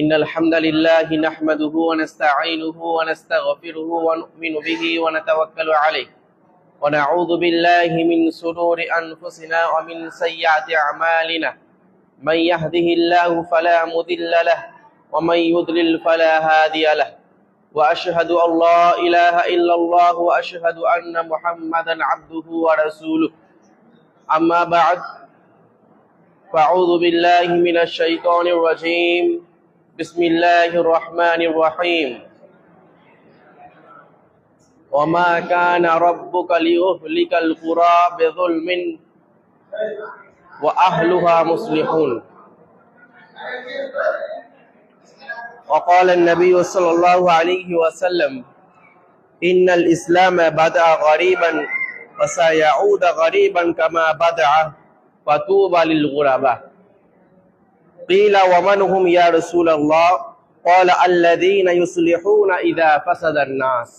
إن الحمد لله نحمده ونستعينه ونستغفره ونؤمن به ونتوكل عليه. ونعوذ بالله من شرور أنفسنا ومن سيئات أعمالنا. من يهده الله فلا مضل له ومن يضلل فلا هادي له. وأشهد أن لا إله إلا الله وأشهد أن محمدا عبده ورسوله. أما بعد فأعوذ بالله من الشيطان الرجيم. بسم الله الرحمن الرحيم. وما كان ربك ليهلك القرى بظلم وأهلها مصلحون. وقال النبي صلى الله عليه وسلم إن الإسلام بدأ غريبا وسيعود غريبا كما بدأ فطوبى للغرباء. قيل ومن هم يا رسول الله قال الذين يصلحون إذا فسد الناس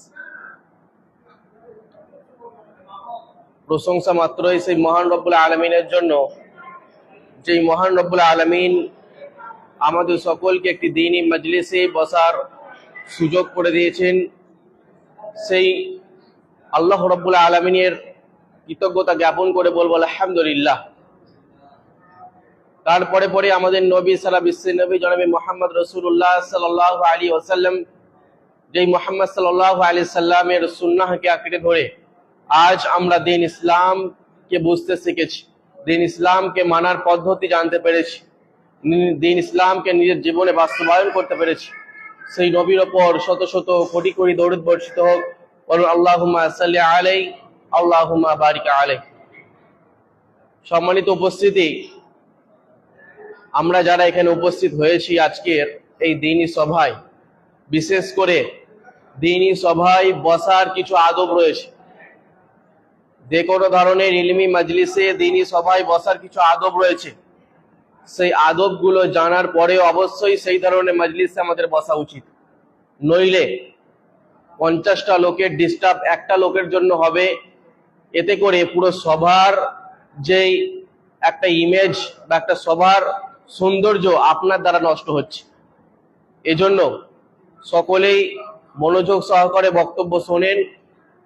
প্রশংসা মাত্রই সেই মহান রব্বুল আলমিনের জন্য যেই মহান রব্বুল আলমিন আমাদের সকলকে একটি দিনই মজলিসে বসার সুযোগ করে দিয়েছেন সেই আল্লাহ রব্বুল আলমিনের কৃতজ্ঞতা জ্ঞাপন করে বলবো আলহামদুলিল্লাহ তারপরে পরে আমাদের নবী সালা বিশ্বের নবী জনাবি মোহাম্মদ রসুল্লাহ সাল আলী ওসাল্লাম যেই মোহাম্মদ সাল্লাহ আলী সাল্লামের সুন্নাহকে আঁকড়ে ধরে আজ আমরা দিন ইসলামকে বুঝতে শিখেছি, দিন ইসলামকে মানার পদ্ধতি জানতে পেরেছি, দিন ইসলামকে নিজের জীবনে বাস্তবায়ন করতে পেরেছি। সেই নবীর ওপর শত শত কোটি কোটি দৌড় বর্ষিত হোক, বলুন সাল্লি আলাই আল্লাহুমা বারিকা আলাই সম্মানিত উপস্থিতি আমরা যারা এখানে উপস্থিত হয়েছি আজকের এই দিনই সভায়, বিশেষ করে দিনই সভায় বসার কিছু আদব রয়েছে। যে কোনো ধরনের ইলমি মজলিসে দিনই সভায় বসার কিছু আদব রয়েছে। সেই আদবগুলো জানার পরে অবশ্যই সেই ধরনের মজলিসে আমাদের বসা উচিত। নইলে পঞ্চাশটা লোকের ডিস্টার্ব একটা লোকের জন্য হবে। এতে করে পুরো সভার যেই একটা ইমেজ বা একটা সভার সৌন্দর্য আপনার দ্বারা নষ্ট হচ্ছে। এজন্য সকলেই মনোযোগ সহকারে বক্তব্য শোনেন,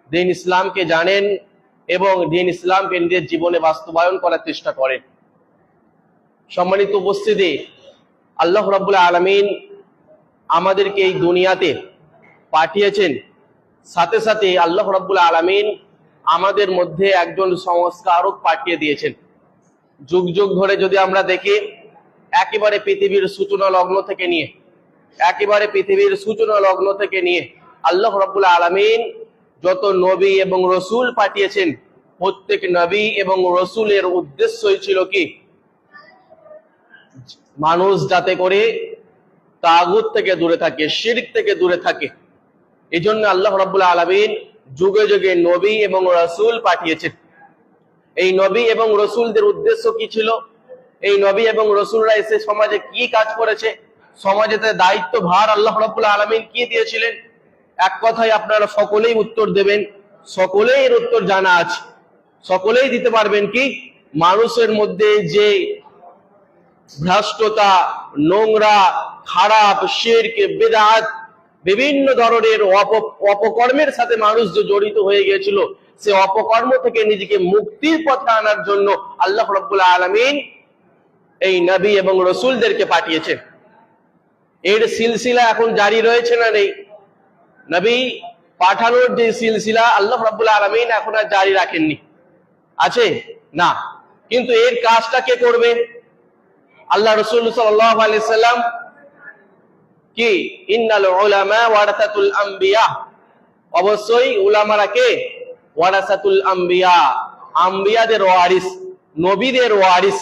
দিন ইসলামকে জানেন এবং দিন ইসলামকে নিজের জীবনে বাস্তবায়ন করার চেষ্টা করেন। সম্মানিত উপস্থিতি, আল্লাহ রাবুল্লাহ আলমিন আমাদেরকে এই দুনিয়াতে পাঠিয়েছেন। সাথে সাথে আল্লাহ রাবুল্লাহ আলমিন আমাদের মধ্যে একজন সংস্কারক পাঠিয়ে দিয়েছেন। যুগ যুগ ধরে যদি আমরা দেখি একেবারে পৃথিবীর সূচনা লগ্ন থেকে নিয়ে, একেবারে পৃথিবীর সূচনা লগ্ন থেকে নিয়ে আল্লাহ রাবুল্লাহ আলমিন যত নবী এবং রসুল পাঠিয়েছেন, প্রত্যেক নবী এবং রসুলের উদ্দেশ্যই ছিল কি? মানুষ যাতে করে তাগুত থেকে দূরে থাকে, শিরক থেকে দূরে থাকে। এই জন্য আল্লাহ রাবুল্লাহ আলমিন যুগে যুগে নবী এবং রসুল পাঠিয়েছেন। এই নবী এবং রসুলদের উদ্দেশ্য কি ছিল? এই নবী এবং রসুলরা এসে সমাজে কি কাজ করেছে? সমাজে দায়িত্ব ভার আল্লাহ রাবুল্লাহ আলমিন কি দিয়েছিলেন? এক কথায় আপনারা সকলেই উত্তর দেবেন, সকলেই এর উত্তর জানা আছে। সকলেই দিতে পারবেন কি? মানুষের মধ্যে যে ভ্রষ্টতা, নোংরা, খারাপ, শিরক, বেদাত, বিভিন্ন ধরনের অপ- অপকর্মের সাথে মানুষ যে জড়িত হয়ে গিয়েছিল, সে অপকর্ম থেকে নিজেকে মুক্তির পথে আনার জন্য আল্লাহ রব্বুল আলমিন এই নবী এবং রসুলদেরকে পাঠিয়েছেন এর সিলসিলা এখন জারি রয়েছে না নেই? নবী পাঠানোর যে সিলসিলা আল্লাহ রাব্বুল আলমিন এখন আর জারি রাখেননি। আছে? না। কিন্তু এর কাজটা কে করবে? আল্লাহ রসুল সাল্লাম কি? ইন্নাল উলামা ওয়ারাসাতুল আম্বিয়া। অবশ্যই উলামারা কে? ওয়ারাসাতুল আম্বিয়া। আম্বিয়াদের ওয়ারিস, নবীদের ওয়ারিস।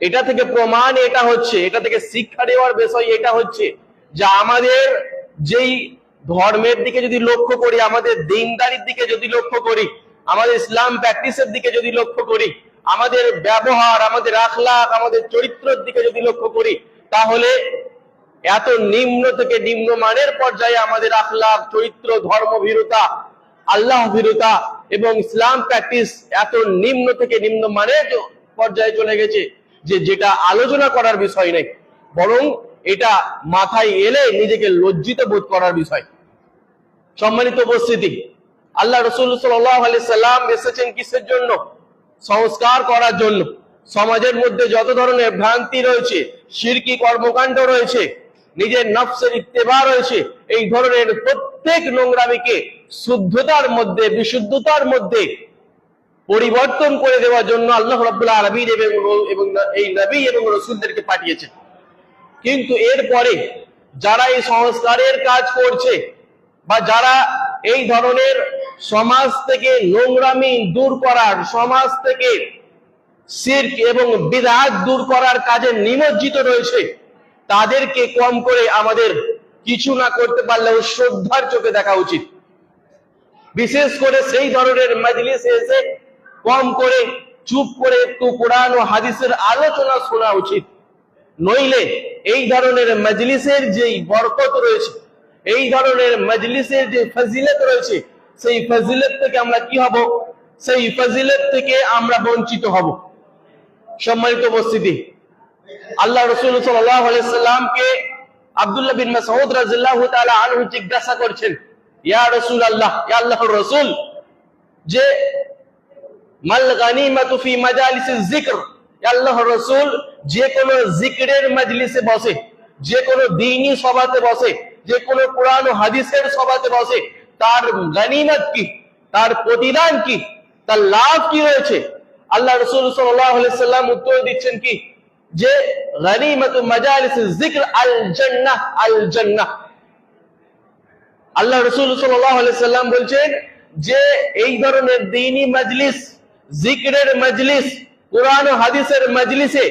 এটা থেকে প্রমাণ এটা হচ্ছে, এটা থেকে শিক্ষা দেওয়ার বিষয় এটা হচ্ছে যে আমাদের যেই ধর্মের দিকে যদি লক্ষ্য করি, আমাদের দিনদারির দিকে যদি লক্ষ্য করি, আমাদের ইসলাম প্র্যাকটিসের দিকে যদি লক্ষ্য করি, আমাদের ব্যবহার, আমাদের আখলাক আমাদের চরিত্রের দিকে যদি লক্ষ্য করি, তাহলে এত নিম্ন থেকে নিম্ন মানের পর্যায়ে আমাদের আখলাক চরিত্র, ধর্মভীরতা আল্লাহ ভীরতা এবং ইসলাম প্র্যাকটিস এত নিম্ন থেকে নিম্ন মানের পর্যায়ে চলে গেছে। যে যেটা আলোচনা করার বিষয় নেই, বরং এটা মাথায় এলে নিজেকে লজ্জিত বোধ করার বিষয়। সম্মানিত উপস্থিতি, আল্লাহ রসুল সাল্লাম এসেছেন কিসের জন্য? সংস্কার করার জন্য। সমাজের মধ্যে যত ধরনের ভ্রান্তি রয়েছে শিরকি কর্মকাণ্ড রয়েছে, নিজের নফসের ইত্তেবা রয়েছে, এই ধরনের প্রত্যেক নোংরামিকে শুদ্ধতার মধ্যে, বিশুদ্ধতার মধ্যে পরিবর্তন করে দেওয়ার জন্য আল্লাহ রাব্বুল আলামিন এবং এই নবী এবং রসুলদেরকে পাঠিয়েছেন। কিন্তু এরপরে যারা এই সংস্কারের কাজ করছে বা যারা এই ধরনের সমাজ থেকে নোংরামি দূর করার, সমাজ থেকে সির্ক এবং বিদাত দূর করার কাজে নিমজ্জিত রয়েছে, তাদেরকে কম করে আমাদের কিছু না করতে পারলেও শ্রদ্ধার চোখে দেখা উচিত। বিশেষ করে সেই ধরনের মজলিসে এসে কম করে, চুপ করে একটু কোরআন ও হাদিসের আলোচনা শোনা উচিত। নইলে এই ধরনের মজলিসের যেই বরকত রয়েছে, এই ধরনের মজলিসের যে ফজিলত রয়েছে, সেই ফজিলত থেকে আমরা কি হব? সেই ফজিলত থেকে আমরা বঞ্চিত হব। সম্মানিত উপস্থিতি, আল্লাহ রসুল সাল্লামকে আব্দুল্লাহ বিন মাসউদ রাদিয়াল্লাহু তাআলা আনহু জিজ্ঞাসা করছেন, ইয়া রাসূল আল্লাহ ইয়া আল্লাহর রাসূল, যে মাল গানিমাতু ফি মাজালিসিজ যিকর। আল্লাহর রাসূল যে কোনো জিকিরের মজলিসে বসে যে কোনো দ্বীনি সভাতে বসে যে কোনো কোরআন ও হাদিসের সভাতে বসে, তার গানিমত কি? তার প্রতিদান কি? তার লাভ কি রয়েছে? আল্লাহ রসুল সাল্লাল্লাহু আলাইহি সাল্লাম উত্তর দিচ্ছেন কি? যে গানিমাতু মাজালিসিজ যিকর আল জান্নাহ আল জান্নাহ। আল্লাহ রসুল সাল্লাম বলছেন যে এই ধরনের দিনী মজলিস জিক্রের মজলিস, কোরআন ও হাদিসের মজলিসে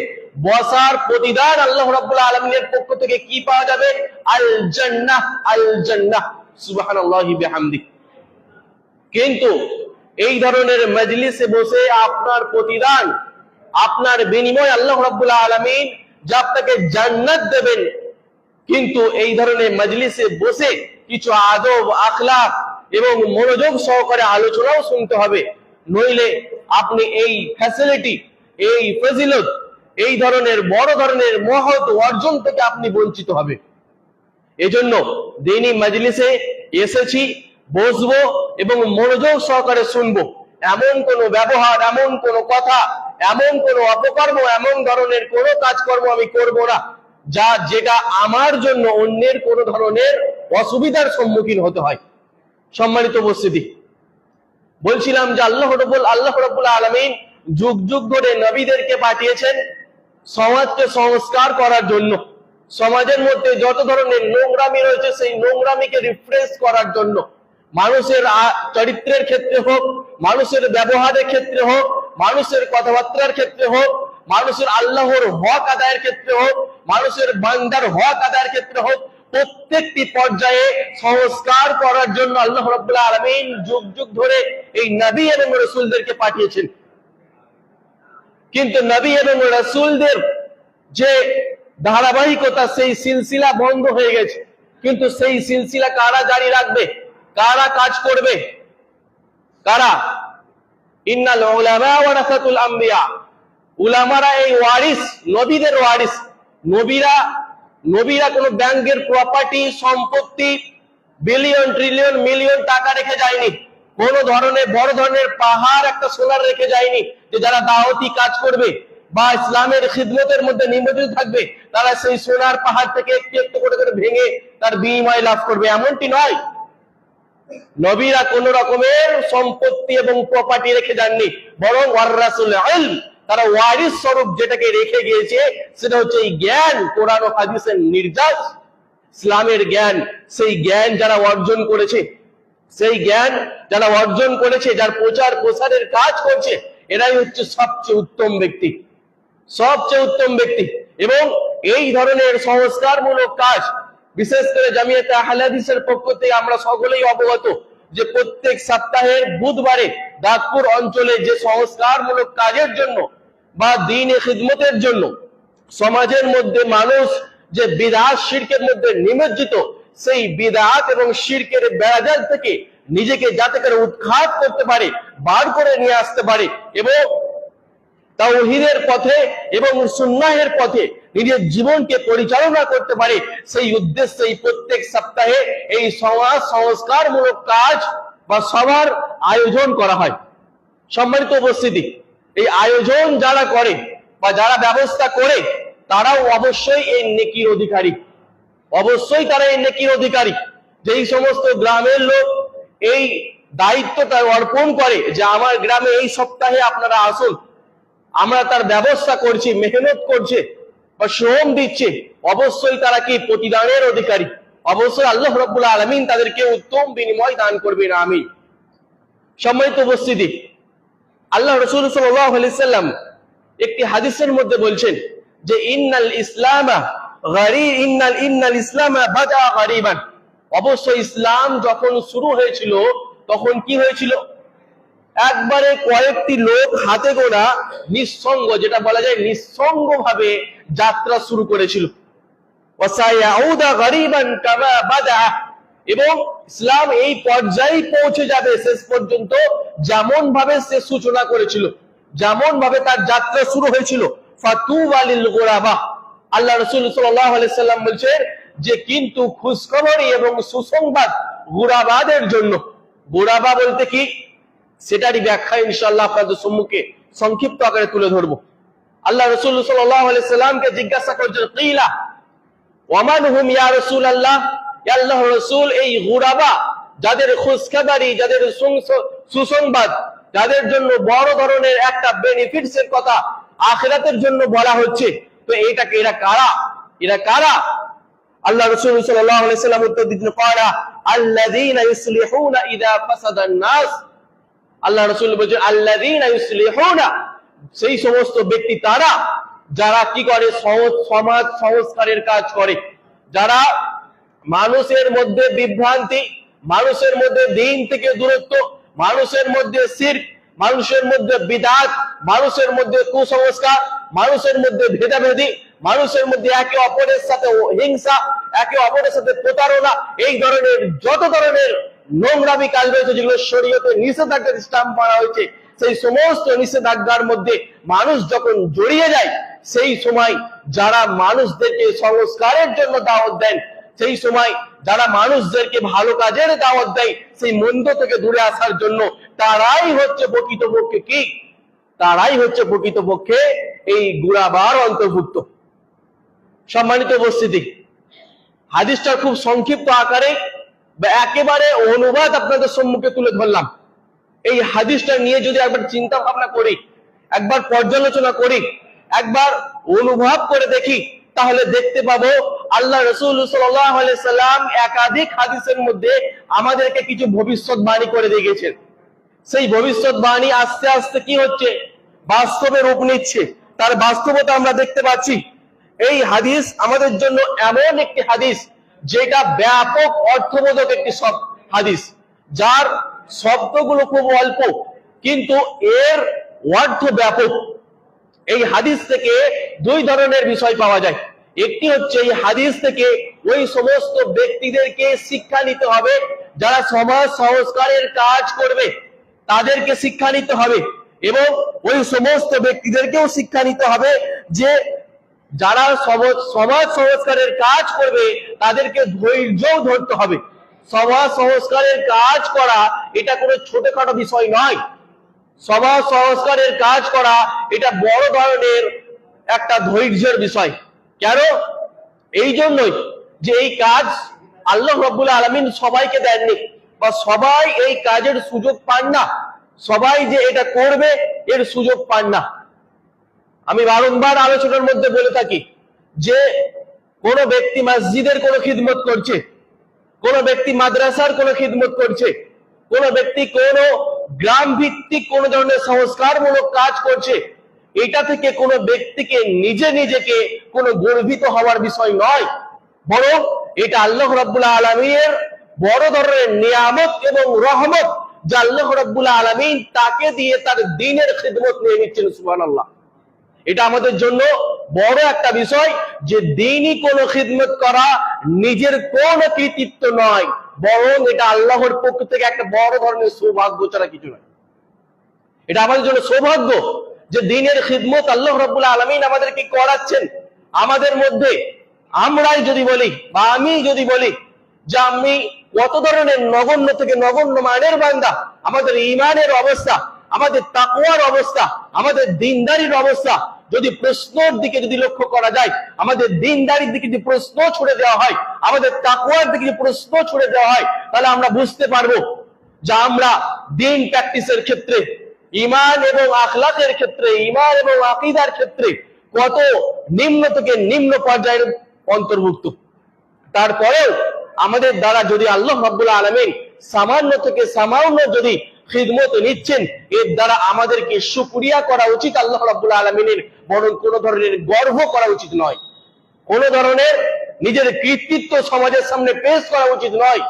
বসার প্রতিদান আল্লাহ রাব্বুল আলামিনের পক্ষ থেকে কি পাওয়া যাবে? আল জান্নাহ আল জান্নাহ সুবহানাল্লাহি বিহামদি কিন্তু এই ধরনের মজলিসে বসে আপনার প্রতিদান, আপনার বিনিময় আল্লাহ রাব্বুল আলামিন যা আপনাকে জান্নাত দেবেন। কিন্তু এই ধরনের মজলিসে বসে কিছু আদব আখলাক এবং মনোযোগ সহকারে আলোচনাও শুনতে হবে। নইলে আপনি এই ফ্যাসিলিটি এই ফজিলত, এই ধরনের বড় ধরনের মহৎ অর্জন থেকে আপনি বঞ্চিত হবে। এজন্য দিনী মজলিসে এসেছি, বসবো এবং মনোযোগ সহকারে শুনব। এমন কোন ব্যবহার, এমন কোন কথা, এমন কোন অপকর্ম, এমন ধরনের কোন কাজকর্ম আমি করব না, যা যেটা আমার জন্য অন্যের কোন ধরনের অসুবিধার সম্মুখীন হতে হয়। সম্মানিত উপস্থিতি বলছিলাম যে আল্লাহ রব্বুল আল্লাহ রব্বুল আলমিন যুগ যুগ ধরে নবীদেরকে পাঠিয়েছেন সমাজকে সংস্কার করার জন্য। সমাজের মধ্যে যত ধরনের নোংরামি রয়েছে, সেই নোংরামিকে রিফ্রেশ করার জন্য। মানুষের চরিত্রের ক্ষেত্রে হোক, মানুষের ব্যবহারের ক্ষেত্রে হোক, মানুষের কথাবার্তার ক্ষেত্রে হোক, মানুষের আল্লাহর হক আদায়ের ক্ষেত্রে হোক, মানুষের বান্দার হক আদায়ের ক্ষেত্রে হোক প্রত্যেকটি পর্যায়ে সংস্কার করার জন্য আল্লাহ রব্বুল্লাহ আলমিন যুগ যুগ ধরে এই নবী এবং রসুলদেরকে পাঠিয়েছেন। কিন্তু নবী এবং রসুলদের যে ধারাবাহিকতা, সেই সিলসিলা বন্ধ হয়ে গেছে। কিন্তু সেই সিলসিলা কারা জারি রাখবে? কারা কাজ করবে? কারা? ইন্নাল উলামারা এই ওয়ারিস, নবীদের ওয়ারিস। নবীরা নবীরা কোনো ব্যাংকের প্রপার্টি সম্পত্তি বিলিয়ন ট্রিলিয়ন মিলিয়ন টাকা রেখে যায়নি। কোন ধরনের, বড় ধরনের পাহাড় একটা সোনার রেখে যায়নি যে যারা দাওয়াতি কাজ করবে বা ইসলামের খিদমতের মধ্যে নিমজ্জিত থাকবে, তারা সেই সোনার পাহাড় থেকে একটু একটু করে করে ভেঙে তার বিনিময় লাভ করবে। এমনটি নয়। নবীরা কোন রকমের সম্পত্তি এবং প্রপার্টি রেখে যাননি, বরং ওয়াররাসুল ইলম তারা ওয়ারিস স্বরূপ যেটাকে রেখে গিয়েছে, সেটা হচ্ছে এই জ্ঞান, কোরআন ও হাদিসের নির্যাস, ইসলামের জ্ঞান, সেই জ্ঞান যারা অর্জন করেছে, সেই জ্ঞান যারা অর্জন করেছে, যার প্রচার প্রসারের কাজ করছে, এরাই হচ্ছে সবচেয়ে উত্তম ব্যক্তি, সবচেয়ে উত্তম ব্যক্তি। এবং এই ধরনের সংস্কারমূলক কাজ, বিশেষ করে জামিয়াতে আহলাদিসের পক্ষ থেকে আমরা সকলেই অবগত যে প্রত্যেক সপ্তাহের বুধবারে দাঁতপুর অঞ্চলে যে সংস্কারমূলক কাজের জন্য বা দিন খিদমতের জন্য সমাজের মধ্যে মানুষ যে বিদাত শিরকের মধ্যে নিমজ্জিত, সেই বিদাত এবং শিরকের বেড়াজাল থেকে নিজেকে যাতে করে উৎখাত করতে পারে, বার করে নিয়ে আসতে পারে এবং তাওহীদের পথে এবং সুন্নাহের পথে নিজের জীবনকে পরিচালনা করতে পারে, সেই উদ্দেশ্যে প্রত্যেক সপ্তাহে এই সমাজ সংস্কারমূলক কাজ বা সবার আয়োজন করা হয়। সম্মানিত উপস্থিতি এই আয়োজন যারা করে বা যারা ব্যবস্থা করে, তারাও অবশ্যই এই নেকির অধিকারী। অবশ্যই তারা এই নেকির অধিকারী। যেই সমস্ত গ্রামের লোক এই দায়িত্বটা অর্পণ করে যে আমার গ্রামে এই সপ্তাহে আপনারা আসুন, আমরা তার ব্যবস্থা করছি, মেহনত করছে বা শ্রম দিচ্ছে, অবশ্যই তারা কি প্রতিদানের অধিকারী? অবশ্যই আল্লাহ রব্বুল আলমিন তাদেরকে উত্তম বিনিময় দান করবেন আমি সম্মানিত উপস্থিতি আল্লাহ রসুল সাল্লাম একটি হাদিসের মধ্যে বলছেন যে, ইন্নাল ইসলামা ইন্নাল ইন্নাল ইসলামা বাদা গারিবান। অবশ্যই ইসলাম যখন শুরু হয়েছিল, তখন কি হয়েছিল? একবারে কয়েকটি লোক হাতে গোনা নিঃসঙ্গ, যেটা বলা যায় নিঃসঙ্গ ভাবে যাত্রা শুরু করেছিল। ওয়াসায়াউদা গারিবান এবং ইসলাম এই পর্যায়ে পৌঁছে যাবে শেষ পর্যন্ত যেমন ভাবে সে সূচনা করেছিল, যেমন ভাবে তার যাত্রা শুরু হয়েছিল। আল্লাহ রসুল সাল্লাম বলছেন যে, কিন্তু খুশখবরি এবং সুসংবাদ গুরাবাদের জন্য। গুরাবা বলতে কি? সেটারই ব্যাখ্যা ইনশাল্লাহ আপনাদের সম্মুখে সংক্ষিপ্ত আকারে তুলে ধরবো। আল্লাহ রসুল সাল্লামকে জিজ্ঞাসা করছেন, কিলা? ওয়ামান হুম ইয়া রসুল আল্লাহ আল্লাহ রসুল এই গুরাবা যাদের খুশখাবারি, যাদের সুসংবাদ যাদের জন্য বড় ধরনের একটা বেনিফিটস এর কথা আখেরাতের জন্য বলা হচ্ছে। তো এইটাকে এরা কারা? এরা কারা? আল্লাহ রসুল সাল্লাম উত্তর দিতেন কারা যারা কি করে সমাজ সংস্কারের কাজ করে, যারা মানুষের মধ্যে বিভ্রান্তি, মানুষের মধ্যে দিন থেকে দূরত্ব, মানুষের মধ্যে সির, মানুষের মধ্যে বিদাত, মানুষের মধ্যে কুসংস্কার, মানুষের মধ্যে ভেদাভেদি, মানুষের মধ্যে একে অপরের সাথে হিংসা, একে অপরের সাথে প্রতারণা, এই ধরনের যত ধরনের নোংরামি কাজ রয়েছে যেগুলো শরীয়তে নিষেধাজ্ঞার স্টাম্প মারা হয়েছে, সেই সমস্ত নিষেধাজ্ঞার মধ্যে মানুষ যখন জড়িয়ে যায়, সেই সময় যারা মানুষদেরকে সংস্কারের জন্য দাওয়াত দেন সেই সময় যারা মানুষদেরকে ভালো কাজের দাওয়াত দেয়, সেই মন্দ থেকে দূরে আসার জন্য তারাই হচ্ছে প্রকৃতপক্ষে কি? তারাই হচ্ছে প্রকৃতপক্ষে এই গুড়াবার অন্তর্ভুক্ত। সম্মানিত উপস্থিতি, হাদিসটা খুব সংক্ষিপ্ত আকারে বা একেবারে অনুবাদ আপনাদের সম্মুখে তুলে ধরলাম। এই হাদিসটা নিয়ে যদি একবার চিন্তা ভাবনা করি, একবার পর্যালোচনা করি, একবার অনুভব করে দেখি, তাহলে দেখতে পাবো আল্লাহ রসুল সাল্লাম একাধিক হাদিসের মধ্যে আমাদেরকে কিছু ভবিষ্যৎবাণী করে দিয়ে সেই ভবিষ্যৎবাণী আস্তে আস্তে কি হচ্ছে? বাস্তবে রূপ নিচ্ছে। তার বাস্তবতা আমরা দেখতে পাচ্ছি। এই হাদিস আমাদের জন্য এমন একটি হাদিস, যেটা ব্যাপক অর্থবোধক একটি হাদিস। যার শব্দগুলো খুব অল্প, কিন্তু এর অর্থ ব্যাপক। এই হাদিস থেকে দুই ধরনের বিষয় পাওয়া যায়। একটি হচ্ছে এই হাদিস থেকে ওই সমস্ত ব্যক্তিদেরকে শিক্ষা নিতে হবে, যারা সমাজ সংস্কারের কাজ করবে, তাদেরকে শিক্ষা নিতে হবে এবং ওই সমস্ত ব্যক্তিদেরকেও শিক্ষা নিতে হবে যে যারা সম- সমাজ সংস্কারের কাজ করবে, তাদেরকে ধৈর্যও ধরতে হবে। সমাজ সংস্কারের কাজ করা, এটা কোনো ছোটখাটো বিষয় নয়। সমাজ সংস্কারের কাজ করা, এটা বড় ধরনের একটা ধৈর্যের বিষয়। কেন? এই জন্যই যে এই কাজ আল্লাহ রব্বুল আলমিন সবাইকে দেননি বা সবাই এই কাজের সুযোগ পান না। সবাই যে এটা করবে, এর সুযোগ পান না। আমি বারংবার আলোচনার মধ্যে বলে থাকি যে কোন ব্যক্তি মসজিদের কোন খিদমত করছে, কোন ব্যক্তি মাদ্রাসার কোন খিদমত করছে, কোন ব্যক্তি কোন গ্রাম ভিত্তিক কোন ধরনের সংস্কারমূলক কাজ করছে এটা থেকে কোন ব্যক্তিকে নিজে নিজেকে কোন গর্বিত হওয়ার বিষয় নয়। বরং এটা আল্লাহ রাব্বুল আলমীর বড় ধরনের নিয়ামত এবং রহমত যা আল্লাহ আলমিন তাকে দিয়ে তার দিনের খিদমত নিয়ে নিচ্ছেন, সুবহানাল্লাহ। এটা আমাদের জন্য বড় একটা বিষয় যে দিনই কোনো খিদমত করা নিজের কোন কৃতিত্ব নয়, বরং এটা আল্লাহর পক্ষ থেকে একটা বড় ধরনের সৌভাগ্য ছাড়া কিছু নয়। এটা আমাদের জন্য সৌভাগ্য। যে দিনের খিদমত আল্লাহ রব্বুল আলমিন আমাদেরকে করাচ্ছেন, আমাদের মধ্যে আমরাই যদি বলি বা আমি যদি বলি যে আমি কত ধরনের নগণ্য থেকে নগণ্য মানের বান্দা, আমাদের ইমানের অবস্থা, আমাদের তাকুয়ার অবস্থা, আমাদের দিনদারির অবস্থা, যদি প্রশ্নর দিকে যদি লক্ষ্য করা যায়, আমাদের দিনদারির দিকে যদি প্রশ্ন ছুড়ে দেওয়া হয়, আমাদের তাকুয়ার দিকে যদি প্রশ্ন ছুড়ে দেওয়া হয়, তাহলে আমরা বুঝতে পারব যে আমরা দিন প্র্যাকটিসের ক্ষেত্রে ইমান এবং আখলাকের ক্ষেত্রে ইমান এবং আকিদার ক্ষেত্রে কত নিম্ন থেকে নিম্ন পর্যায়ের অন্তর্ভুক্ত। তারপরেও আমাদের দ্বারা যদি আল্লাহ রাব্বুল আলমিন সামান্য থেকে সামান্য যদি খিদমত নিচ্ছেন, এর দ্বারা আমাদেরকে সুক্রিয়া করা উচিত আল্লাহ রাব্বুল আলমিনের, বরং কোন ধরনের গর্ব করা উচিত নয়। কোন ধরনের নিজের কৃতিত্ব সমাজের সামনে পেশ করা উচিত নয়।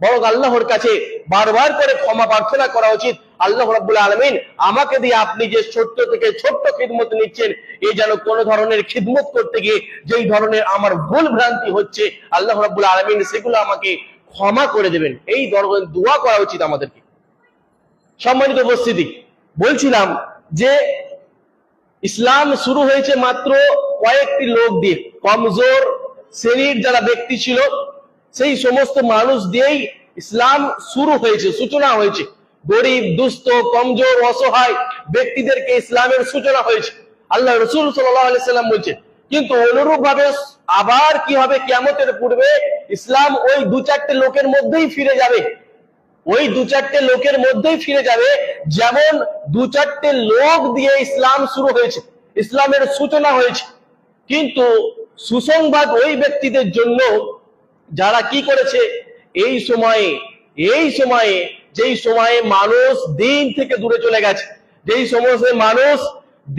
বরং আল্লাহর কাছে বারবার করে ক্ষমা প্রার্থনা করা উচিত। আল্লাহ রাব্বুল আলমিন আমাকে দিয়ে আপনি যে ছোট্ট থেকে ছোট্ট খিদমত নিচ্ছেন এই যেন কোন ধরনের খিদমত করতে গিয়ে যেই ধরনের আমার ভুল ভ্রান্তি হচ্ছে, আল্লাহ রাব্বুল আলমিন সেগুলো আমাকে ক্ষমা করে দেবেন। এই ধরনের দোয়া করা উচিত আমাদেরকে। সম্মানিত উপস্থিতি, বলছিলাম যে ইসলাম শুরু হয়েছে মাত্র কয়েকটি লোক দিয়ে। কমজোর, শ্রেণির যারা ব্যক্তি ছিল, সেই সমস্ত মানুষ দিয়েই ইসলাম শুরু হয়েছে, সূচনা হয়েছে। গরিব, দুস্থ, কমজোর, অসহায় ব্যক্তিদেরকে ইসলামের সূচনা হয়েছে। আল্লাহ রসুল সাল্লাম বলছে, কিন্তু অনুরূপ ভাবে আবার কি হবে? কিয়ামতের পূর্বে ইসলাম ওই দু চারটে লোকের মধ্যেই ফিরে যাবে। ওই দু চারটে লোকের মধ্যেই ফিরে যাবে, যেমন দু চারটে লোক দিয়ে ইসলাম শুরু হয়েছে, ইসলামের সূচনা হয়েছে। কিন্তু সুসংবাদ ওই ব্যক্তিদের জন্য, যারা কি করেছে? এই সময়ে এই সময়ে, যেই সময়ে মানুষ দিন থেকে দূরে চলে গেছে, যেই সমস্ত মানুষ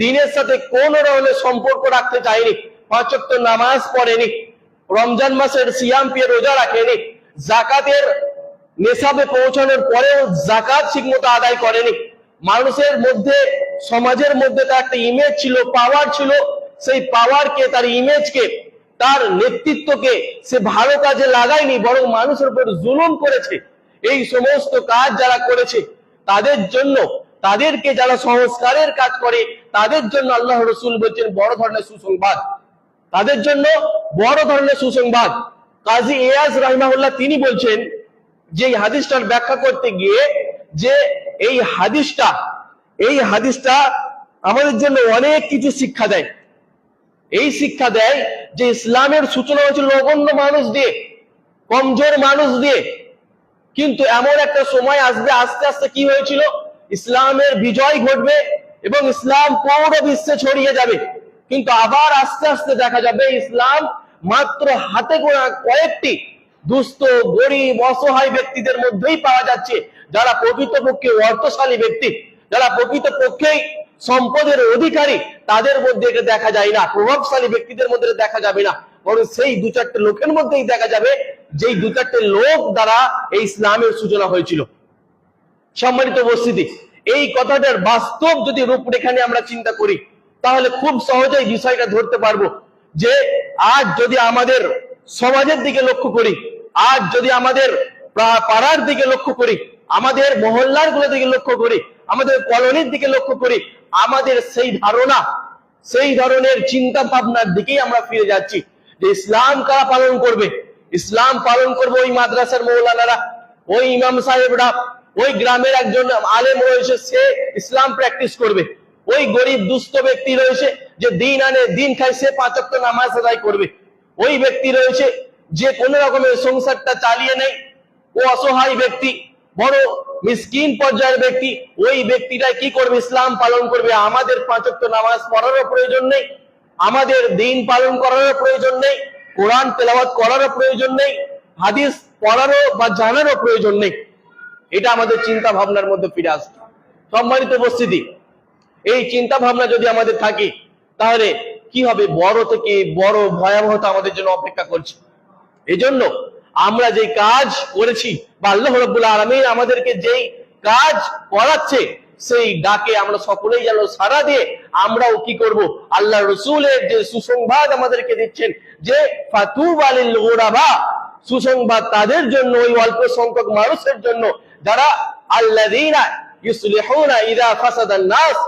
দিনের সাথে কোন ধরনের সম্পর্ক রাখতে চায়নি, পাঁচক্ত নামাজ পড়েনি, রমজান মাসের সিয়াম পিয়ে রোজা রাখেনি, জাকাতের নেশাবে পৌঁছানোর পরেও জাকাত ঠিকমতো আদায় করেনি, মানুষের মধ্যে, সমাজের মধ্যে তার একটা ইমেজ ছিল পাওয়ার ছিল, সেই পাওয়ারকে তার ইমেজকে তার নেতৃত্বকে সে ভালো কাজে লাগায়নি, বরং মানুষের উপর জুলুম করেছে। এই সমস্ত কাজ যারা করেছে, তাদের জন্য, তাদেরকে যারা সংস্কারের কাজ করে, তাদের জন্য আল্লাহ রসুল বলছেন, বড় ধরনের সুসংবাদ। তাদের জন্য বড় ধরনের সুসংবাদ। কাজী এয়াজ রাহিমাহুল্লাহ তিনি বলছেন যে এই হাদিসটার ব্যাখ্যা করতে গিয়ে যে এই হাদিসটা এই হাদিসটা আমাদের জন্য অনেক কিছু শিক্ষা দেয়। এই শিক্ষা দেয় যে ইসলামের সূচনা হয়েছিল নগণ্য মানুষ দিয়ে, কমজোর মানুষ দিয়ে। কিন্তু এমন একটা সময় আসবে, আস্তে আস্তে কি হয়েছিল? ইসলামের বিজয় ঘটবে এবং ইসলাম পুরো বিশ্বে ছড়িয়ে যাবে। কিন্তু আবার আস্তে আস্তে দেখা যাবে, ইসলাম মাত্র হাতে গোনা কয়েকটি দুস্থ, গরিব, অসহায় ব্যক্তিদের মধ্যেই পাওয়া যাচ্ছে। যারা প্রকৃতপক্ষে অর্থশালী ব্যক্তি, যারা প্রকৃতপক্ষেই সম্পদের অধিকারী তাদের মধ্যে এটা দেখা যায় না, প্রভাবশালী ব্যক্তিদের মধ্যে দেখা যাবে না। বরং সেই দু চারটে লোকের মধ্যেই দেখা যাবে, যেই দু চারটে লোক দ্বারা এই ইসলামের সূচনা হয়েছিল। সম্মানিত উপস্থিতি, এই কথাটার বাস্তব যদি রূপরেখা নিয়ে আমরা চিন্তা করি, তাহলে খুব সহজেই বিষয়টা ধরতে পারব যে, আজ যদি আমাদের সমাজের দিকে লক্ষ্য করি, আজ যদি আমাদের পাড়ার দিকে লক্ষ্য করি, আমাদের মহল্লারগুলো দিকে লক্ষ্য করি আমাদের কলোনির দিকে লক্ষ্য করি, আমাদের সেই ধারণা, সেই ধরনের চিন্তা ভাবনার দিকেই আমরা ফিরে যাচ্ছি যে ইসলাম কারা পালন করবে? ইসলাম পালন করবে ওই মাদ্রাসার মৌলানারা, ওই ইমাম সাহেবরা, ওই গ্রামের একজন আলেম রয়েছে, সে ইসলাম প্র্যাকটিস করবে। ওই গরিব দুস্থ ব্যক্তি রয়েছে যে দিন আনে দিন খায়, সে পাঁচক্ত নামাজ আদায় করবে। ওই ব্যক্তি রয়েছে যে কোন রকমের সংসারটা চালিয়ে নেয়। ও অসহায় ব্যক্তি বড় মিসকিন পর্যায়ের ব্যক্তি, ওই ব্যক্তিটা কি করবে? ইসলাম পালন করবে। আমাদের পাঁচক্ত নামাজ পড়ারও প্রয়োজন নেই। আমাদের দিন পালন করারও প্রয়োজন নেই। কোরআন তেলাওয়াত করারও প্রয়োজন নেই। হাদিস পড়ারও বা জানারও প্রয়োজন নেই। এটা আমাদের চিন্তা ভাবনার মধ্যে ফিরে আসছে সম্মানিত উপস্থিতি, এই চিন্তা ভাবনা যদি আমাদের থাকে, তাহলে কি হবে? বড় থেকে বড় ভয়াবহতা আমাদের জন্য অপেক্ষা করছে। এজন্য আমরা যে কাজ করেছি বা আল্লাহ রব্বুল আলমী আমাদেরকে যেই কাজ করাচ্ছে, সেই ডাকে আমরা সকলেই যেন সারা দিয়ে আমরাও কি করব? আল্লাহ রসুলের যে সুসংবাদ আমাদেরকে দিচ্ছেন, যে ফাতুব আলিল গোরাবা, সুসংবাদ তাদের জন্য, ওই অল্প সংখ্যক মানুষের জন্য, যারা আল্লাযীনা ইউসলিহুনা ইযা ফাসাদান নাস,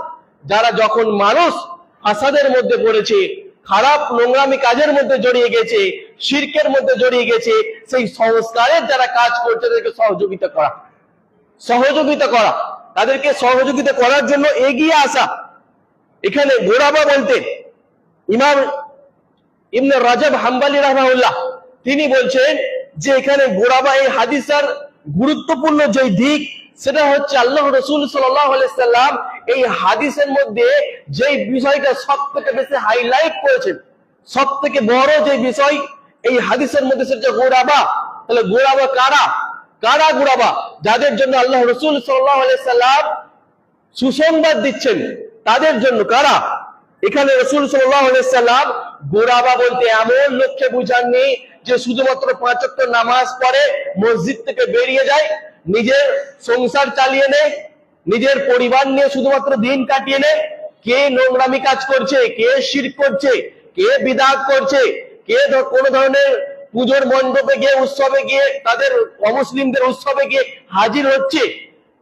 যারা যখন মানুষ ফাসাদের মধ্যে পড়েছে খারাপ নোংরামি কাজের মধ্যে জড়িয়ে গেছে, শির্কের মধ্যে জড়িয়ে গেছে, সেই সংস্কারের যারা কাজ করছে তাদেরকে সহযোগিতা করা। সহযোগিতা করা। তাদেরকে সহযোগিতা করার জন্য এগিয়ে আসা। এখানে গোড়াবা বলতেন, ইমাম ইবনে রাজব হাম্বালি রহমাউল্লাহ তিনি বলছেন যে এখানে গোড়াবা এই হাদিসার গুরুত্বপূর্ণ যে দিক, সেটা হচ্ছে আল্লাহ রসুল সাল্লাম এই হাদিসের মধ্যে যে বিষয়টা সব থেকে বেশি হাইলাইট করেছেন সব থেকে বড় যে বিষয়, এই হাদিসের মধ্যে সেটা গোড়াবা তাহলে গোড়াবা কারা? কারা গোড়াবা যাদের জন্য আল্লাহ রসুল সাল্লাম সুসংবাদ দিচ্ছেন, তাদের জন্য কারা? এখানে রসুল সাল্লাম গোড়াবা বলতে এমন লক্ষ্যে বুঝাননি যে শুধুমাত্র পাঁচক্ত নামাজ পড়ে মসজিদ থেকে বেরিয়ে যায়, নিজের সংসার চালিয়ে নেয় নিজের পরিবার নিয়ে শুধুমাত্র দিন কাটিয়ে নেয় কে নোংরামি কাজ করছে, কে শির করছে, কে বিদাত করছে, কে কোন ধরনের পুজোর মণ্ডপে গিয়ে, উৎসবে গিয়ে, তাদের অমুসলিমদের উৎসবে গিয়ে হাজির হচ্ছে।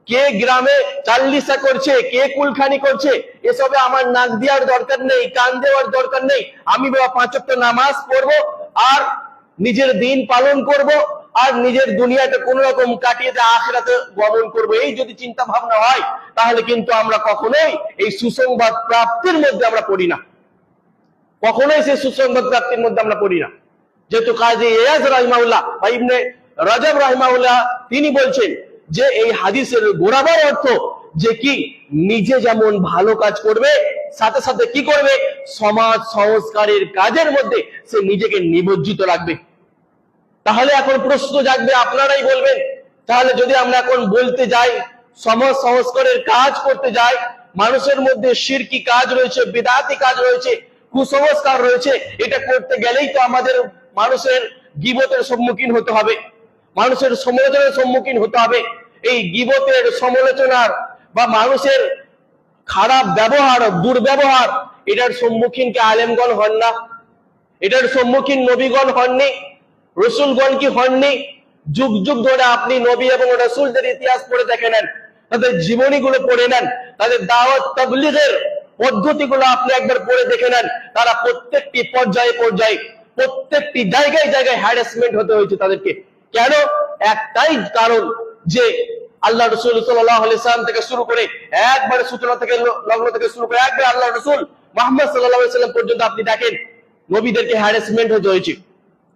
কে গ্রামে চাল্লিশা করছে, কে কুলখানি করছে, এসবে আমার নাক দেওয়ার দরকার নেই, কান দেওয়ার দরকার নেই। আমি বাবা নামাজ পড়ব আর নিজের দিন পালন করব। আর নিজের দুনিয়াতে কোন রকম কাটিয়ে দিয়ে আখেরাতে গমন করব। এই যদি চিন্তা ভাবনা হয়, তাহলে কিন্তু আমরা কখনোই এই সুসংবাদ প্রাপ্তির মধ্যে আমরা পড়ি না। কখনোই সেই সুসংবাদ প্রাপ্তির মধ্যে আমরা পড়ি না। যেহেতু কাজী এয়াজ রাহিমাউল্লাহ বা ইবনে রাজব রাহিমাউল্লাহ তিনি বলছেন যে এই হাদিসের গোড়াবার অর্থ যে কি, নিজে যেমন ভালো কাজ করবে, সাথে সাথে কি করবে? সমাজ সংস্কারের কাজের মধ্যে সে নিজেকে নিমজ্জিত রাখবে। তাহলে এখন প্রশ্ন জাগবে, আপনারাই বলবেন। তাহলে যদি আমরা এখন বলতে যাই, সমাজ সংস্কারের কাজ করতে যাই, মানুষের মধ্যে শিরকি কাজ রয়েছে, বেদাতি কাজ রয়েছে, কুসংস্কার রয়েছে, এটা করতে গেলেই তো আমাদের মানুষের গিবতের সম্মুখীন হতে হবে। মানুষের সমালোচনার সম্মুখীন হতে হবে। এই গিবতের সমালোচনার বা মানুষের খারাপ ব্যবহার, দুর্ব্যবহার, এটার সম্মুখীন কে আলেমগণ হন না? এটার সম্মুখীন নবীগণ হননি? রসুলগণ কি হননি? যুগ যুগ ধরে আপনি নবী এবং রসুলদের ইতিহাস পড়ে দেখে নেন, তাদের জীবনীগুলো পড়ে নেন, তাদের দাওয়াত তবলিগের পদ্ধতিগুলো আপনি একবার পড়ে দেখে নেন, তারা প্রত্যেকটি পর্যায়ে পর্যায়ে, প্রত্যেকটি জায়গায় জায়গায় হ্যারাসমেন্ট হতে হয়েছে তাদেরকে। কেন? একটাই কারণ যে আল্লাহ রসুল সাল্লাম থেকে শুরু করে একবারে সূচনা থেকে লগ্ন থেকে শুরু করে একবার আল্লাহ রসুল মোহাম্মদ সাল্লাহ পর্যন্ত আপনি দেখেন, নবীদেরকে হ্যারাসমেন্ট হতে হয়েছে।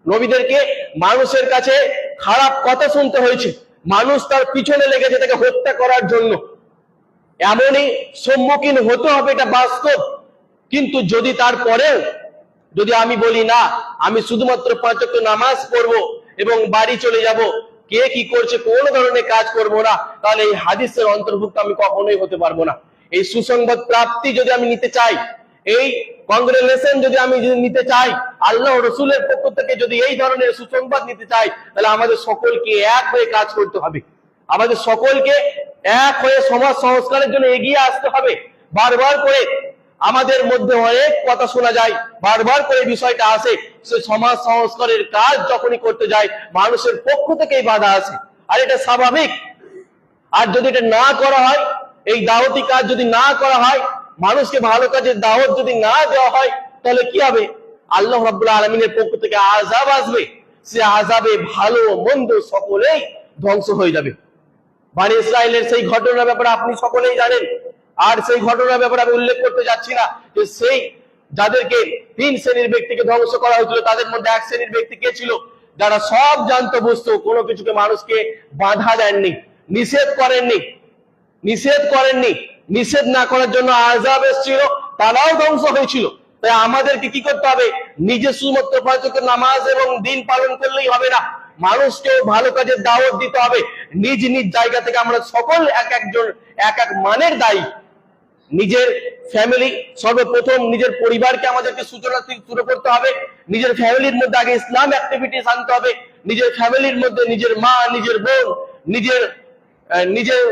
নবীদেরকে মানুষের কাছে খারাপ কথা শুনতে হয়েছে। মানুষ তার পিছনে লেগেছে তাকে হত্যা করার জন্য। এমনই সম্মুখীন হতে হবে এটা বাস্তব। কিন্তু যদি তারপরেও, যদি আমি বলি না, আমি শুধুমাত্র পাঁচ ওয়াক্ত নামাজ পড়ব এবং বাড়ি চলে যাব, কে কি করছে, কোন ধরনের কাজ করব না, তাহলে এই হাদিসের অন্তর্ভুক্ত আমি কখনোই হতে পারব না। এই সুসংবাদ প্রাপ্তি যদি আমি নিতে চাই এই কংগ্রেলেশন যদি আমি নিতে চাই, আল্লাহ রসুলের পক্ষ থেকে যদি এই ধরনের সুসংবাদ নিতে চাই, তাহলে আমাদের সকলকে এক হয়ে কাজ করতে হবে। আমাদের সকলকে এক হয়ে সমাজ সংস্কারের জন্য এগিয়ে আসতে হবে। বারবার করে আমাদের মধ্যে অনেক কথা শোনা যায়, বারবার করে বিষয়টা আসে, সে সমাজ সংস্কারের কাজ যখনই করতে যায়, মানুষের পক্ষ থেকেই বাধা আসে। আর এটা স্বাভাবিক। আর যদি এটা না করা হয়, এই দাওয়াতি কাজ যদি না করা হয় মানুষকে ভালো কাজের দাওয়াত যদি না দেওয়া হয়, তাহলে কি হবে? আল্লাহ রাব্বুল আলমিনের পক্ষ থেকে আজাব আসবে। সে আজাবে ভালো মন্দ সকলেই ধ্বংস হয়ে যাবে। বানি ইসরায়েলের সেই ঘটনার ব্যাপারে আপনি সকলেই জানেন। আর সেই ঘটনার ব্যাপারে আমি উল্লেখ করতে যাচ্ছি না যে সেই যাদেরকে তিন শ্রেণির ব্যক্তিকে ধ্বংস করা হয়েছিল, তাদের মধ্যে এক শ্রেণির ব্যক্তি কে ছিল? যারা সব জানতো বুঝতো, কোনো কিছুকে মানুষকে বাধা দেননি, নিষেধ করেননি নিষেধ করেননি। নিষেধ না করার জন্য আজাব এসেছিল, তারাও ধ্বংস হয়েছিল। তাই আমাদেরকে কি করতে হবে? নিজে শুধুমাত্র পাঁচক নামাজ এবং দিন পালন করলেই হবে না। মানুষকেও ভালো কাজের দাওয়াত দিতে হবে। নিজ নিজ জায়গা থেকে আমরা সকল এক একজন, এক এক মানের দায়ী। নিজের ফ্যামিলি সর্বপ্রথম নিজের পরিবারকে আমাদেরকে সূচনা শুরু করতে হবে। নিজের ফ্যামিলির মধ্যে আগে ইসলাম অ্যাক্টিভিটিস আনতে হবে। নিজের ফ্যামিলির মধ্যে নিজের মা, নিজের বোন, নিজের নিজের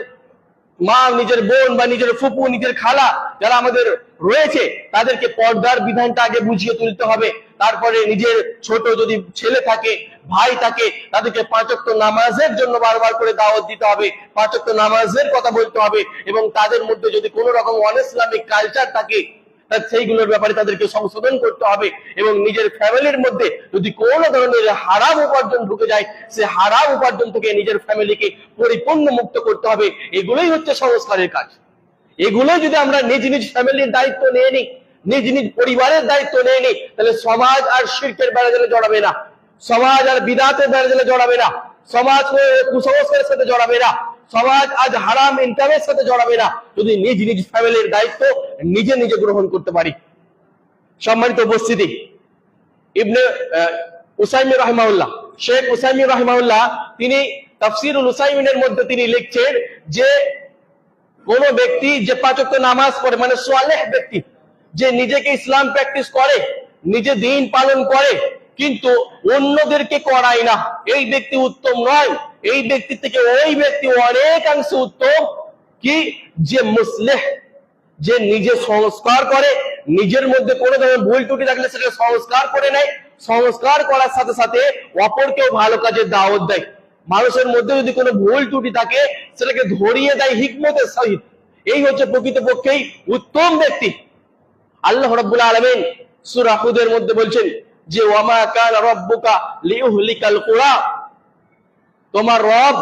মা নিজের বোন বা নিজের ফুপু, নিজের খালা যারা আমাদের রয়েছে, তাদেরকে পর্দার বিধানটা আগে বুঝিয়ে তুলতে হবে। তারপরে নিজের ছোট যদি ছেলে থাকে, ভাই থাকে, তাদেরকে পাঁচক্ত নামাজের জন্য বারবার করে দাওয়াত দিতে হবে। পাঁচক্ত নামাজের কথা বলতে হবে এবং তাদের মধ্যে যদি কোনো রকম অন ইসলামিক কালচার থাকে সেইগুলোর ব্যাপারে তাদেরকে সংশোধন করতে হবে এবং নিজের ফ্যামিলির মধ্যে যদি কোনো ধরনের হারাম উপার্জন ঢুকে যায়, সে হারাম উপার্জন থেকে নিজের ফ্যামিলিকে পরিপূর্ণ মুক্ত করতে হবে। এগুলোই হচ্ছে সংস্কারের কাজ। এগুলো যদি আমরা নিজ নিজ ফ্যামিলির দায়িত্ব নিয়ে নিই, নিজ নিজ পরিবারের দায়িত্ব নিয়ে নিই, তাহলে সমাজ আর শিল্পের বেড়া জেলে জড়াবে না। সমাজ আর বিদাতের বেড়া জেলে জড়াবে না। সমাজ কুসংস্কারের সাথে জড়াবে না। সমাজ আজ হারাম ইনকামের সাথে জড়াবে না। যদি নিজ নিজ ফ্যামিলির দায়িত্ব নিজে নিজে গ্রহণ করতে পারি। সম্মানিত উপস্থিতি, ইবনে উসাইমি রহমাউল্লাহ শেখ উসাইমি রহমাউল্লাহ তিনি তাফসিরুল উসাইমিনের মধ্যে তিনি লিখছেন যে, কোন ব্যক্তি যে পাঁচক্য নামাজ পড়ে মানে সোয়ালেহ ব্যক্তি, যে নিজেকে ইসলাম প্র্যাকটিস করে, নিজে দিন পালন করে কিন্তু অন্যদেরকে করায় না। এই ব্যক্তি উত্তম নয়। এই ব্যক্তি থেকে ওই ব্যক্তি অনেকাংশে উত্তম। কি? যে মুসলেহ, যে নিজে সংস্কার করে, নিজের মধ্যে কোনো ধরনের ভুল ত্রুটি থাকলে সেটা সংস্কার করে নেয়। সংস্কার করার সাথে সাথে অপরকেও ভালো কাজের দাওয়াত দেয়। মানুষের মধ্যে যদি কোনো ভুল ত্রুটি থাকে, সেটাকে ধরিয়ে দেয় হিকমতের সহিত। এই হচ্ছে প্রকৃতপক্ষেই উত্তম ব্যক্তি। আল্লাহ রাব্বুল আলমেন সূরা হুদের মধ্যে বলছেন যে ওয়ামা কান রাব্বুকা লিউহলিকাল কুরা। তোমার রব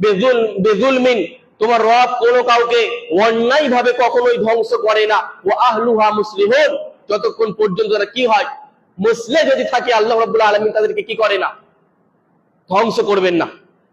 বেজুল বেজুলমিন, তোমার রব কোনো কাউকে অন্যায় ভাবে কখনোই ধ্বংস করে না। ও আহলুহা মুসলিমুন। যতক্ষণ পর্যন্ত তারা কি হয়? মুসলে যদি থাকে, আল্লাহ রাব্বুল আলামিন তাদেরকে কি করে না? ধ্বংস করবেন না।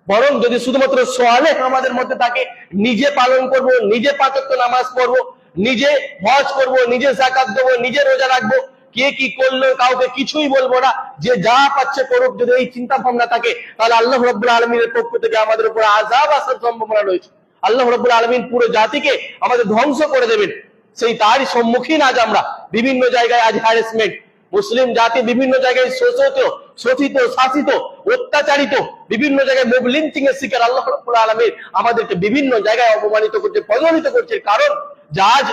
বরং যদি শুধুমাত্র সোয়ালে আমাদের মধ্যে থাকে, নিজে পালন করব, নিজে পাঁচক্য নামাজ পড়ব, নিজে হজ করব, নিজে জাকাত দেবো, নিজে রোজা রাখব কে কি করল, কাউকে কিছুই বলব না। যে যা পাচ্ছে করুক, যদি এই চিন্তা ভাবনা থাকে, তাহলে আল্লাহ রব্বুল আলমীর পক্ষ থেকে আমাদের উপর আজাব আসার সম্ভাবনা রয়েছে। আল্লাহ রব্বুল আলমিন পুরো জাতিকে আমাদের ধ্বংস করে দেবেন। সেই তারই সম্মুখীন আজ আমরা। বিভিন্ন জায়গায় আজ হ্যারাসমেন্ট মুসলিম জাতি বিভিন্ন জায়গায় শোষিত শোষিত, শাসিত, অত্যাচারিত, বিভিন্ন জায়গায় মুভ লিঞ্চিং এর শিকার আল্লাহ রাব্বুল আলামিন আমাদেরকে বিভিন্ন জায়গায় অপমানিত করছে পদমানিত করছে। কারণ যা আজ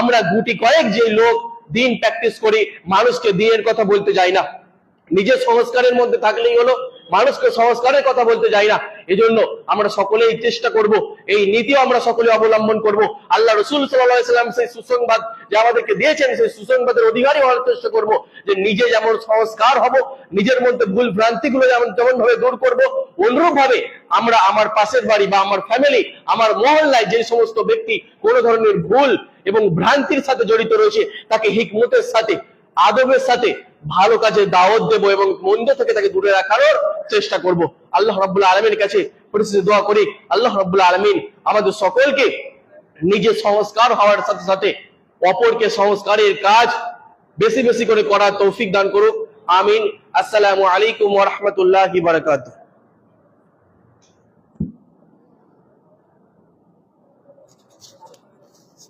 আমরা গুটি কয়েক যে লোক দিন প্র্যাকটিস করি মানুষকে দিনের কথা বলতে যাই না। নিজের সংস্কারের মধ্যে থাকলেই হলো মানুষকে সংস্কারের কথা বলতে যাই না। এজন্য আমরা সকলেই চেষ্টা করব, এই নীতিও আমরা সকলে অবলম্বন করব। আল্লাহ রসুল সাল্লাম সেই সুসংবাদ যে আমাদেরকে দিয়েছেন, সেই সুসংবাদের অধিকারী হওয়ার চেষ্টা করব যে নিজে যেমন সংস্কার হব, নিজের মধ্যে ভুল ভ্রান্তি গুলো যেমন যেমন ভাবে দূর করব অনুরূপ ভাবে আমরা আমার পাশের বাড়ি বা আমার ফ্যামিলি আমার মহল্লায় যে সমস্ত ব্যক্তি কোনো ধরনের ভুল এবং ভ্রান্তির সাথে জড়িত রয়েছে, তাকে হিকমতের সাথে, আদবের সাথে ভালো কাজে দাওয়াত দেব এবং মন্দ থেকে তাকে দূরে রাখার চেষ্টা করব। আল্লাহ রাব্বুল আলমীর কাছে পরিস্থিতি দোয়া করি। আল্লাহ রাব্বুল আলমিন আমাদের সকলকে নিজে সংস্কার হওয়ার সাথে সাথে অপরকে সংস্কারের কাজ বেশি বেশি করে করার তৌফিক দান করুক। আমিন। আসসালামু আলাইকুম ওয়া রাহমাতুল্লাহি ওয়া বারাকাতুহু।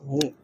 হুম।